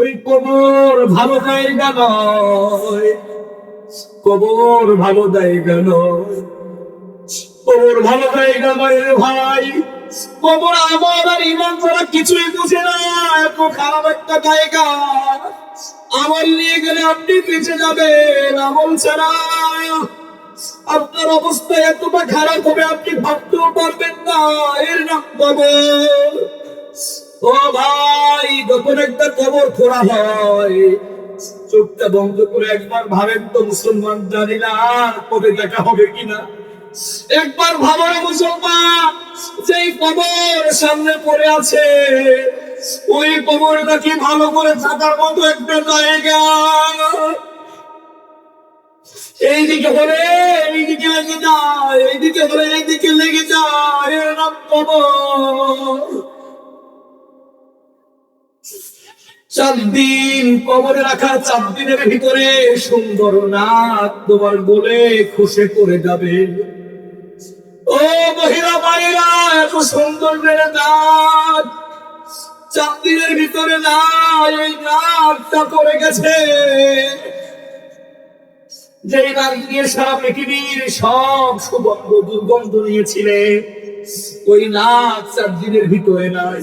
ওই কবর ভালো জায়গা নয়। কবর ভালো জায়গা নয়। কবর ভালো জায়গা নয় ভাই। কবর আমার আর ইমান করা কিছুই বুঝে না। এত খারাপ একটা জায়গা। আমার নিয়ে গেলে আপনি বেঁচে যাবেন, আমল ছাড়া। আপনার অবস্থা এতটা খারাপ হবে, আপনি ভাবতেও পারবেন না। এর নাম কবর। ও ভাই যখন একটা কবর খোঁড়া হয়, চোখটা বন্ধ করে একবার ভাবেন তো মুসলমান জানি না কবে দেখা হবে কিনা। একবার ভাবো রে মুসলমান, যেই কবর সামনে পড়ে আছে, ওই কবরটা কি ভালো করে থাকার মতো একটা জায়গা? এইদিকে হলে এইদিকে লেগে যায়, এইদিকে হলে এইদিকে লেগে যায়, এর কবর। চার দিন কবরে রাখা, চার দিনের ভিতরে সুন্দর নাক তোমার বলে খুশে করে যাবে। ও মহিলা বাইরা এত সুন্দর মেরে নাক চার দিনের ভিতরে না, এই নাকটা করে গেছে। যে নাক দিয়ে সারা পৃথিবীর সব সুগন্ধ, দুর্গন্ধ নিয়েছিলে, ওই নাক চার দিনের ভিতরে নাই।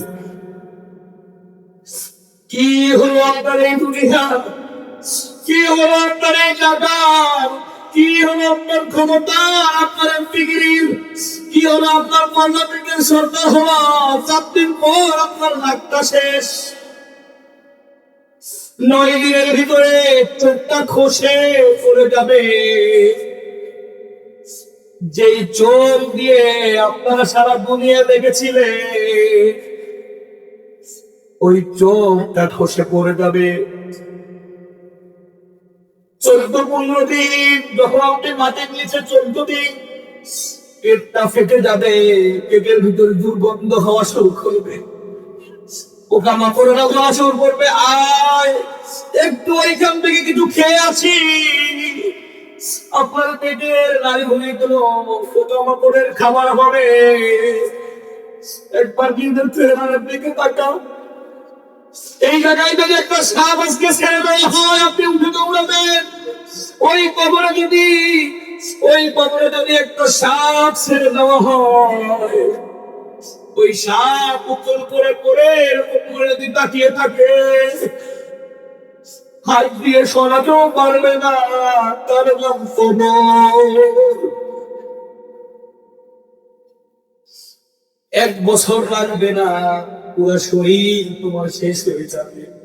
কি হলো আপনার এই দুনিয়া? কি হলো আপনার এই কি হলো আপনার ক্ষমতা, আপনার কি হলো আপনার পার্লামেন্টের সরকার হওয়া? পর আপনার শেষ। নয় দিনের ভিতরে চোখটা খসে পড়ে যাবে। যেই চোখ দিয়ে আপনারা সারা দুনিয়া দেখেছিলেন ওই চোখটা খসে পড়ে যাবে। চোদ্দ পনেরো দিন যখন আপনি মাটির নিচে চোদ্দ দিন পেটটা ফেটে যাবে, পেটের ভিতরে দুর্গন্ধ হওয়া শুরু করবে। পোকা মাকড়েরা বলা শুরু করবে, আয়, একটু ওইখান থেকে কিছু খেয়ে আছি আপনার পেটের নারী ভুলে গেল পোকা মাকড়ের খাবার হবে। একবার কিন্তু চেহারার দিকে তাকাও। এই জায়গায় যদি একটা সাপ আজকে ছেড়ে দেওয়া হয় আপনি উঠে দৌড়াবেন। ওই কবরে যদি, ওই কবরে যদি একটা সাপ ছেড়ে দেওয়া হয়, ওই সাপ করে করে তাকিয়ে থাকে, হাত দিয়ে সরাতেও পারবে না, তার নাম এক বছর লাগবে না। পুরো শরীর তোমার শেষ হয়ে যাবে।